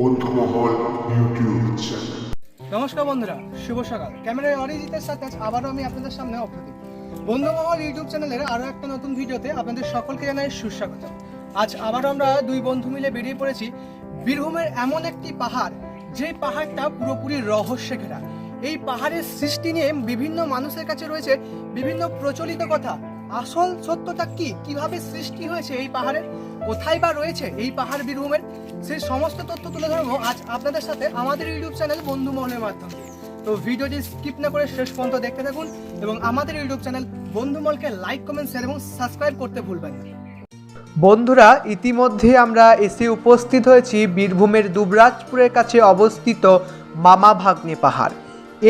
বন্ধুমহল YouTube channel নমস্কার বন্ধুরা, শুভ সকাল। ক্যামেরায় অরিজিতের সাথে আবারও আমি আপনাদের সামনে অপ্রতিম। বন্ধুমহল ইউটিউব চ্যানেলের আরও একটা নতুন ভিডিওতে আপনাদের সকলকে জানাই সুস্বাগত। আজ আবারও আমরা দুই বন্ধু মিলে বেরিয়ে পড়েছি বীরভূমের এমন একটি পাহাড়, যে পাহাড়টা পুরোপুরি রহস্যে ঘেরা। এই পাহাড়ের সৃষ্টি নিয়ে বিভিন্ন মানুষের কাছে রয়েছে বিভিন্ন প্রচলিত কথা। আসল সত্যটা কি? কীভাবে সৃষ্টি হয়েছে এই পাহাড়ের কোথায় বা রয়েছে এই পাহাড় বীরভূমের? সেই সমস্ত তথ্য তুলে ধরবো। আজ আপনাদের সাথে আমাদের ইউটিউব চ্যানেল বন্ধু মহলের মাধ্যমে। তো ভিডিওটি স্কিপ না করে শেষ পর্যন্ত দেখতে থাকুন এবং আমাদের ইউটিউব চ্যানেল বন্ধু মহলকে লাইক, কমেন্ট শেয়ার এবং সাবস্ক্রাইব করতে ভুলবেন না। বন্ধুরা, ইতিমধ্যে আমরা এসে উপস্থিত হয়েছি বীরভূমের দুবরাজপুরের কাছে অবস্থিত মামা ভাগ্নে পাহাড়।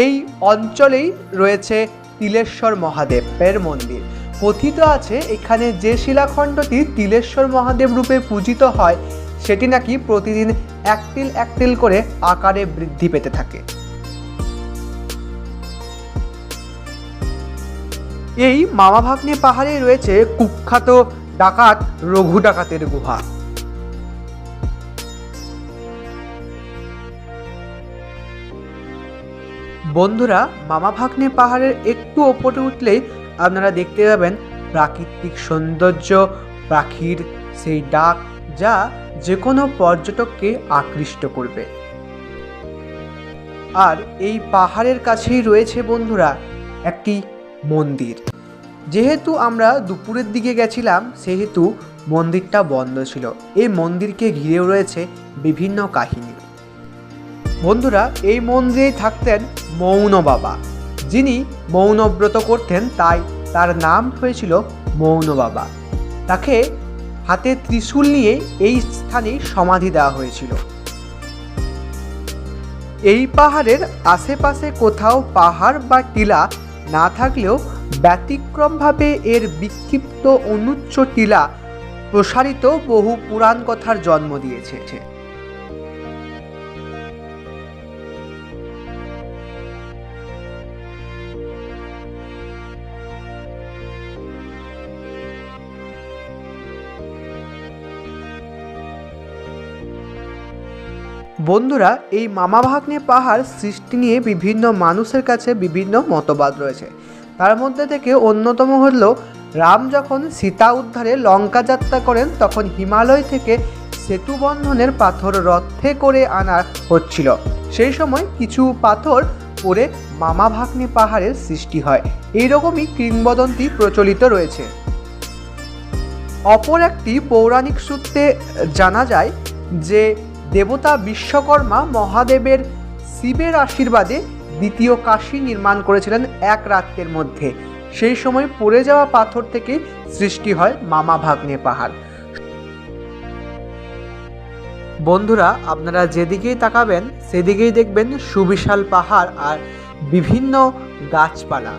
এই অঞ্চলেই রয়েছে তিলেশ্বর মহাদেবের মন্দির। কথিত আছে, এখানে যে শিলাখণ্ডটি তিলেশ্বর মহাদেব রূপে পূজিত হয়, সেটি নাকি প্রতিদিন একটিল একটিল করে আকারে বৃদ্ধি পেতে থাকে। এই মামা ভাগ্নে পাহাড়ে রয়েছে কুখ্যাত ডাকাত রঘু ডাকাতের গুহা। বন্ধুরা মামা ভাগ্নে পাহাড়ের একটু ওপরে উঠলেই আপনারা দেখতে পাবেন প্রাকৃতিক সৌন্দর্য, পাখির সেই ডাক যা যে কোনো পর্যটককে আকৃষ্ট করবে। আর এই পাহাড়ের কাছেই রয়েছে বন্ধুরা একটি মন্দির। যেহেতু আমরা দুপুরের দিকে গেছিলাম, সেহেতু মন্দিরটা বন্ধ ছিল। এই মন্দিরকে ঘিরেও রয়েছে বিভিন্ন কাহিনী। বন্ধুরা, এই মন্দিরেই থাকতেন মৌন বাবা। যিনি মৌনব্রত করতেন, তাই তার নাম হয়েছিল মৌন বাবা তাকে হাতে ত্রিশূল নিয়ে এই স্থানে সমাধি দেওয়া হয়েছিল। এই পাহাড়ের আশেপাশে কোথাও পাহাড় বা টিলা না থাকলেও ব্যতিক্রমভাবে এর বিক্ষিপ্ত অনুচ্চ টিলা প্রসারিত বহু পুরাণ কথার জন্ম দিয়েছে। বন্ধুরা, এই মামা ভাগ্নে পাহাড় সৃষ্টি নিয়ে বিভিন্ন মানুষের কাছে বিভিন্ন মতবাদ রয়েছে। তার মধ্যে থেকে অন্যতম হল, রাম যখন সীতা উদ্ধারে লঙ্কা যাত্রা করেন, তখন হিমালয় থেকে সেতু বন্ধনের পাথর রথে করে আনা হচ্ছিল। সেই সময় কিছু পাথর পরে মামা ভাগ্নে পাহাড়ের সৃষ্টি হয়। এইরকমই কিংবদন্তি প্রচলিত রয়েছে। অপর একটি পৌরাণিক সূত্রে জানা যায় যে দেবতা বিশ্বকর্মা মহাদেবের শিবের আশীর্বাদে দ্বিতীয় কাশী নির্মাণ করেছিলেন এক রাত্রের মধ্যে। সেই সময় পড়ে যাওয়া পাথর থেকে সৃষ্টি হয় মামা ভাগ্নে পাহাড়। বন্ধুরা, আপনারা যেদিকেই তাকাবেন, সেদিকেই দেখবেন সুবিশাল পাহাড় আর বিভিন্ন গাছপালা।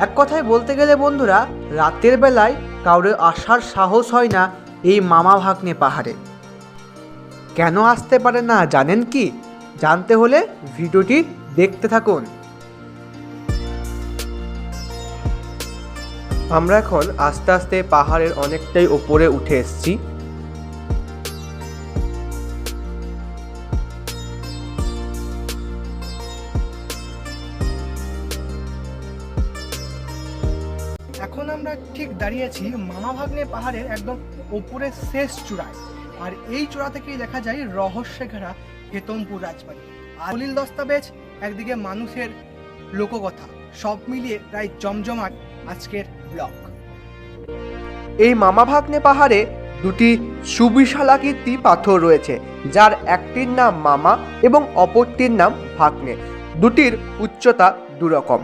এক কথায় বলতে গেলে বন্ধুরা, রাতের বেলায় কাউরে আসার সাহস হয় না এই মামা ভাগ্নে পাহাড়ে। কেন আসতে পারে না জানেন কি? জানতে হলে ভিডিওটি দেখতে থাকুন। আমরা এখন আস্তে আস্তে পাহাড়ের অনেকটাই ওপরে উঠে এসেছি। এখন আমরা ঠিক দাঁড়িয়ে আছি মামা ভাগ্নে পাহাড়ের একদম ওপরের শেষ চূড়ায়। আর এই চূড়া থেকেই দেখা যায় রহস্যে ঘেরা হেতমপুর রাজবাড়ি। আর দলিল দস্তাবেজ, একদিকে মানুষের লোককথা, সব মিলিয়ে প্রায় জমজমাট আজকের ব্লগ এই মামা ভাগ্নে পাহাড়ে দুটি সুবিশালাকৃতি পাথর রয়েছে, যার একটির নাম মামা এবং অপরটির নাম ভাগ্নে। দুটির উচ্চতা দুরকম।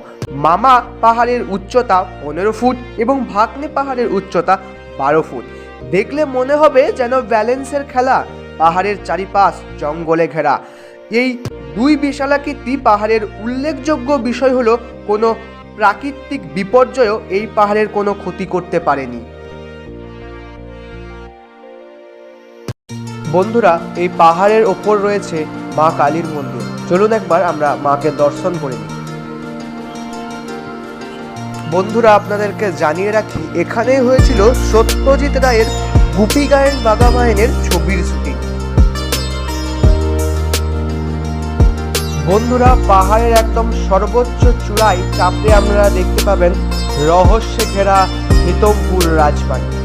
মামা পাহাড়ের উচ্চতা পনেরো ফুট এবং ভাগ্নে পাহাড়ের উচ্চতা বারো ফুট। দেখলে মনে হবে যেন ব্যালেন্সের খেলা, পাহাড়ের চারিপাশ জঙ্গলে ঘেরা। এই দুই বিশালাকৃতি পাহাড়ের উল্লেখযোগ্য বিষয় হলো কোনো প্রাকৃতিক বিপর্যয়ও এই পাহাড়ের কোনো ক্ষতি করতে পারেনি। বন্ধুরা, এই পাহাড়ের ওপর রয়েছে মা কালীর মন্দির। চলুন একবার আমরা মাকে দর্শন করে নিই। বন্ধুরা, আপনাদেরকে জানিয়ে রাখি, এখানেই হয়েছিল সত্যজিৎ রায়ের গুপি গায়েন বাগাবায়নের ছবির শুটিং। বন্ধুরা, পাহাড়ের একদম সর্বোচ্চ চূড়ায় চাপড়ে আপনারা দেখতে পাবেন রহস্যে ঘেরা হিতমপুর রাজবাড়ি।